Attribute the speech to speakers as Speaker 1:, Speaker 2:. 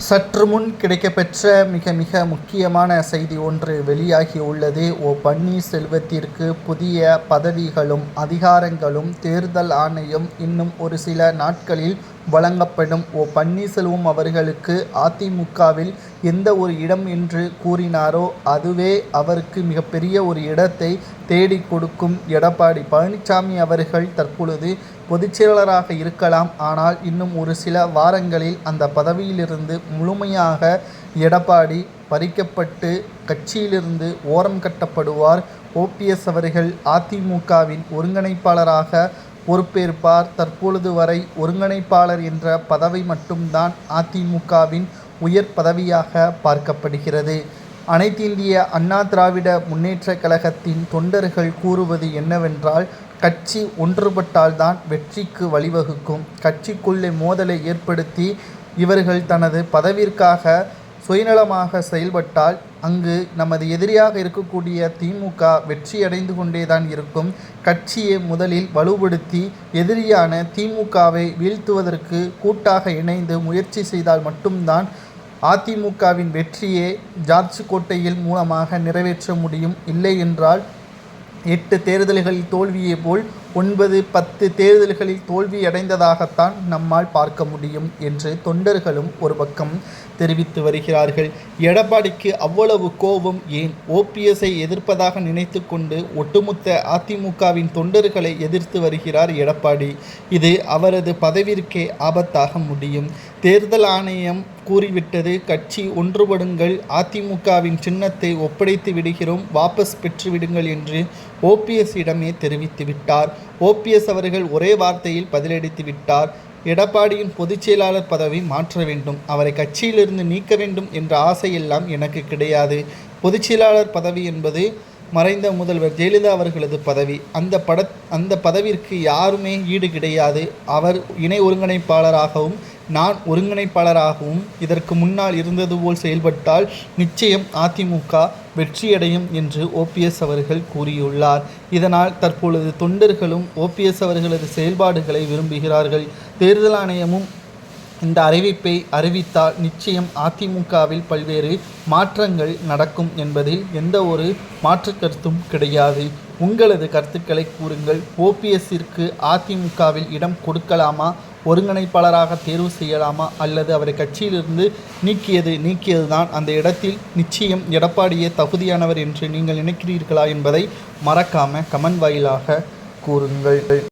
Speaker 1: சற்று முன் கிடைக்கப்பெற்ற மிக மிக முக்கியமான செய்தி ஒன்று வெளியாகியுள்ளது ஓ பன்னீர்செல்வத்திற்கு புதிய பதவிகளும் அதிகாரங்களும் தேர்தல் ஆணையம் இன்னும் ஒரு சில நாட்களில் வழங்கப்படும். ஓ பன்னீர்செல்வம் அவர்களுக்கு அதிமுகவில் எந்த ஒரு இடம் என்று கூறினாரோ அதுவே அவருக்கு மிகப்பெரிய ஒரு இடத்தை தேடி கொடுக்கும். எடப்பாடி பழனிசாமி அவர்கள் தற்பொழுது பொதுச்செயலாளராக இருக்கலாம். ஆனால் இன்னும் ஒரு சில வாரங்களில் அந்த பதவியிலிருந்து முழுமையாக எடப்பாடி பறிக்கப்பட்டு கட்சியிலிருந்து ஓரம் கட்டப்படுவார். ஓபிஎஸ் அவர்கள் அதிமுகவின் ஒருங்கிணைப்பாளராக பொறுப்பேற்பார். தற்பொழுது வரை ஒருங்கிணைப்பாளர் என்ற பதவி மட்டும்தான் அதிமுகவின் உயர் பதவியாக பார்க்கப்படுகிறது. அனைத்து இந்திய அண்ணா திராவிட முன்னேற்றக் கழகத்தின் தொண்டர்கள் கூறுவது என்னவென்றால் கட்சி ஒன்றுபட்டால்தான் வெற்றிக்கு வழிவகுக்கும். கட்சிக்குள்ளே மோதலை ஏற்படுத்தி இவர்கள் தனது பதவிற்காக சுயநலமாக செயல்பட்டால் அங்கு நமது எதிரியாக இருக்கக்கூடிய திமுக வெற்றியடைந்து கொண்டேதான் இருக்கும். கட்சியை முதலில் வலுப்படுத்தி எதிரியான திமுகவை வீழ்த்துவதற்கு கூட்டாக இணைந்து முயற்சி செய்தால் மட்டும்தான் அதிமுகவின் வெற்றியை ஜார்ஜ் கோட்டையில் மூலமாக நிறைவேற்ற முடியும். இல்லை என்றால் எட்டு தேர்தல்களில் தோல்வியை போல் ஒன்பது பத்து தேர்தல்களில் தோல்வி அடைந்ததாகத்தான் நம்மால் பார்க்க முடியும் என்று தொண்டர்களும் ஒரு பக்கம் தெரிவித்து வருகிறார்கள். எடப்பாடிக்கு அவ்வளவு கோபம் ஏன்? ஓபிஎஸ்ஐ எதிர்ப்பதாக நினைத்து கொண்டு ஒட்டுமொத்த அதிமுகவின் தொண்டர்களை எதிர்த்து வருகிறார் எடப்பாடி. இது அவரது பதவிற்கே ஆபத்தாக முடியும். தேர்தல் ஆணையம் கூறிவிட்டது. கட்சி ஒன்றுபடுங்கள். அதிமுகவின் சின்னத்தை ஒப்படைத்து விடுகிறோம். வாபஸ் பெற்றுவிடுங்கள் என்று ஓபிஎஸ் இடமே தெரிவித்து விட்டார். ஓபிஎஸ் அவர்கள் ஒரே வார்த்தையில் பதிலளித்து விட்டார். எடப்பாடியின் பொதுச் செயலாளர் பதவி மாற்ற வேண்டும். அவரை கட்சியிலிருந்து நீக்க வேண்டும் என்ற ஆசையெல்லாம் எனக்கு கிடையாது. பொதுச் செயலாளர் பதவி என்பது மறைந்த முதல்வர் ஜெயலலிதா அவர்களது பதவி. அந்த பட அந்த பதவிற்கு யாருமே ஈடு கிடையாது. அவர் இணை ஒருங்கிணைப்பாளராகவும் நான் ஒருங்கிணைப்பாளராகவும் இதற்கு முன்னால் இருந்தது போல் செயல்பட்டால் நிச்சயம் அதிமுக வெற்றியடையும் என்று ஓபிஎஸ் அவர்கள் கூறியுள்ளார். இதனால் தற்பொழுது தொண்டர்களும் ஓபிஎஸ் அவர்களது செயல்பாடுகளை விரும்புகிறார்கள். தேர்தல் ஆணையமும் இந்த அறிவிப்பை அறிவித்தால் நிச்சயம் அதிமுகவில் பல்வேறு மாற்றங்கள் நடக்கும் என்பதில் எந்த ஒரு மாற்று கருத்தும் கிடையாது. உங்களது கருத்துக்களை கூறுங்கள். ஓபிஎஸ்ஸிற்கு அதிமுகவில் இடம் கொடுக்கலாமா? ஒருங்கிணைப்பாளராக தேர்வு செய்யலாமா? அல்லது அவரை கட்சியிலிருந்து நீக்கியது நீக்கியது தான் அந்த இடத்தில் நிச்சயம் எடப்பாடியே தகுதியானவர் என்று நீங்கள் நினைக்கிறீர்களா என்பதை மறக்காம கமெண்ட் வாயிலாக கூறுங்கள்.